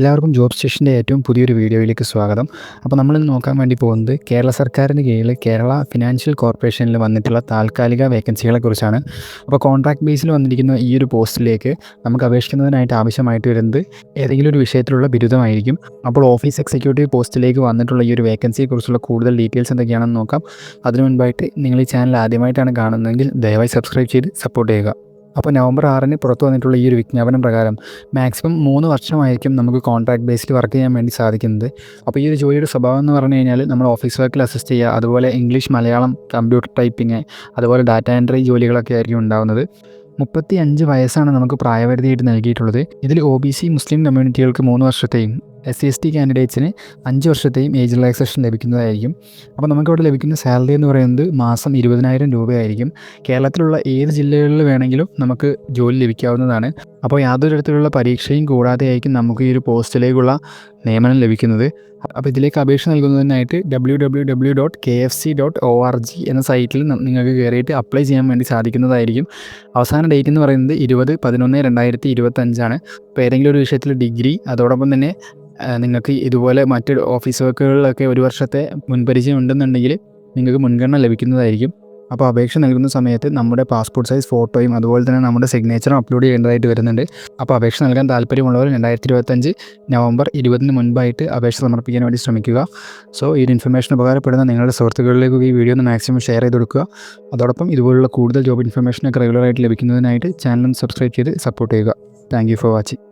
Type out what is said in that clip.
എല്ലാവർക്കും ജോബ് സ്റ്റേഷന്റെ ഏറ്റവും പുതിയൊരു വീഡിയോയിലേക്ക് സ്വാഗതം. അപ്പോൾ നമ്മൾ നോക്കാൻ വേണ്ടി പോകുന്നത് കേരള സർക്കാരിന് കീഴിൽ കേരള ഫിനാൻഷ്യൽ കോർപ്പറേഷനിൽ വന്നിട്ടുള്ള താൽക്കാലിക വേക്കൻസികളെ കുറിച്ചാണ്. അപ്പോൾ കോൺട്രാക്ട് ബേസിൽ വന്നിരിക്കുന്ന ഈ ഒരു പോസ്റ്റിലേക്ക് നമുക്ക് അപേക്ഷിക്കുന്നതിനായിട്ട് ആവശ്യമായിട്ട് വരുന്നത് ഏതെങ്കിലും ഒരു വിഷയത്തിലുള്ള ബിരുദമായിരിക്കും. അപ്പോൾ ഓഫീസ് എക്സിക്യൂട്ടീവ് പോസ്റ്റിലേക്ക് വന്നിട്ടുള്ള ഈ ഒരു വേക്കൻസിയെക്കുറിച്ചുള്ള കൂടുതൽ ഡീറ്റെയിൽസ് എന്തൊക്കെയാണെന്ന് നോക്കാം. അതിനു മുൻപായിട്ട് നിങ്ങൾ ഈ ചാനൽ ആദ്യമായിട്ടാണ് കാണുന്നതെങ്കിൽ ദയവായി സബ്സ്ക്രൈബ് ചെയ്ത് സപ്പോർട്ട് ചെയ്യുക. അപ്പോൾ നവംബർ ആറിന് പുറത്തു വന്നിട്ടുള്ള ഈ ഒരു വിജ്ഞാപനം പ്രകാരം മാക്സിമം മൂന്ന് വർഷമായിരിക്കും നമുക്ക് കോൺട്രാക്ട് ബേസിൽ വർക്ക് ചെയ്യാൻ വേണ്ടി സാധിക്കുന്നത്. അപ്പോൾ ഈ ഒരു ജോലിയുടെ സ്വഭാവം എന്ന് പറഞ്ഞു കഴിഞ്ഞാൽ നമ്മൾ ഓഫീസ് വർക്കിൽ അസിസ്റ്റ് ചെയ്യുക അതുപോലെ ഇംഗ്ലീഷ് മലയാളം കമ്പ്യൂട്ടർ ടൈപ്പിംഗ് അതുപോലെ ഡാറ്റ എൻട്രി ജോലികളൊക്കെ ആയിരിക്കും ഉണ്ടാകുന്നത് മുപ്പത്തി അഞ്ച് വയസ്സാണ് നമുക്ക് പ്രായപരിധിയായിട്ട് നൽകിയിട്ടുള്ളത്. ഇതിൽ ഒ ബി സി മുസ്ലിം കമ്മ്യൂണിറ്റികൾക്ക് മൂന്ന് വർഷത്തെയും എസ് സി എസ് ടി കാൻഡിഡേറ്റ്സിന് അഞ്ച് വർഷത്തെയും ഏജ് റിലാക്സേഷൻ ലഭിക്കുന്നതായിരിക്കും. അപ്പോൾ നമുക്കിവിടെ ലഭിക്കുന്ന സാലറി എന്ന് പറയുന്നത് മാസം ഇരുപതിനായിരം രൂപയായിരിക്കും. കേരളത്തിലുള്ള ഏത് ജില്ലകളിൽ വേണമെങ്കിലും നമുക്ക് ജോലി ലഭിക്കാവുന്നതാണ്. അപ്പോൾ യാതൊരു തരത്തിലുള്ള പരീക്ഷയും കൂടാതെ ആയിരിക്കും നമുക്ക് ഈ ഒരു പോസ്റ്റിലേക്കുള്ള നിയമനം ലഭിക്കുന്നത്. അപ്പോൾ ഇതിലേക്ക് അപേക്ഷ നൽകുന്നതിനായിട്ട് W W W dot K F C dot O R G എന്ന സൈറ്റിൽ നിങ്ങൾക്ക് കയറിയിട്ട് അപ്ലൈ ചെയ്യാൻ വേണ്ടി സാധിക്കുന്നതായിരിക്കും. അവസാന ഡേറ്റ് എന്ന് പറയുന്നത് ഇരുപത് പതിനൊന്ന് രണ്ടായിരത്തി ഇരുപത്തഞ്ചാണ്. അപ്പോൾ ഏതെങ്കിലും ഒരു വിഷയത്തിൽ ഡിഗ്രി അതോടൊപ്പം തന്നെ നിങ്ങൾക്ക് ഇതുപോലെ മറ്റ് ഓഫീസ് വർക്കുകളിലൊക്കെ ഒരു വർഷത്തെ മുൻപരിചയം ഉണ്ടെന്നുണ്ടെങ്കിൽ നിങ്ങൾക്ക് മുൻഗണന ലഭിക്കുന്നതായിരിക്കും. അപ്പോൾ അപേക്ഷ നൽകുന്ന സമയത്ത് നമ്മുടെ പാസ്പോർട്ട് സൈസ് ഫോട്ടോയും അതുപോലെ തന്നെ നമ്മുടെ സിഗ്നേച്ചറും അപ്ലോഡ് ചെയ്യേണ്ടതായിട്ട് വരുന്നുണ്ട്. അപ്പോൾ അപേക്ഷ നൽകാൻ താല്പര്യമുള്ളവർ രണ്ടായിരത്തി ഇരുപത്തഞ്ച് നവംബർ ഇരുപതിന് മുൻപായിട്ട് അപേക്ഷ സമർപ്പിക്കാൻ വേണ്ടി ശ്രമിക്കുക. സോ ഈ ഒരു ഇൻഫർമേഷൻ ഉപകാരപ്പെടുന്ന നിങ്ങളുടെ സുഹൃത്തുക്കളിലേക്ക് ഈ വീഡിയോ ഒന്ന് മാക്സിമം ഷെയർ ചെയ്ത് കൊടുക്കുക. അതോടൊപ്പം ഇതുപോലുള്ള കൂടുതൽ ജോബ് ഇൻഫർമേഷനൊക്കെ റെഗുലറായിട്ട് ലഭിക്കുന്നതിനായിട്ട് ചാനൽ സബ്സ്ക്രൈബ് ചെയ്ത് സപ്പോർട്ട് ചെയ്യുക. Thank for watching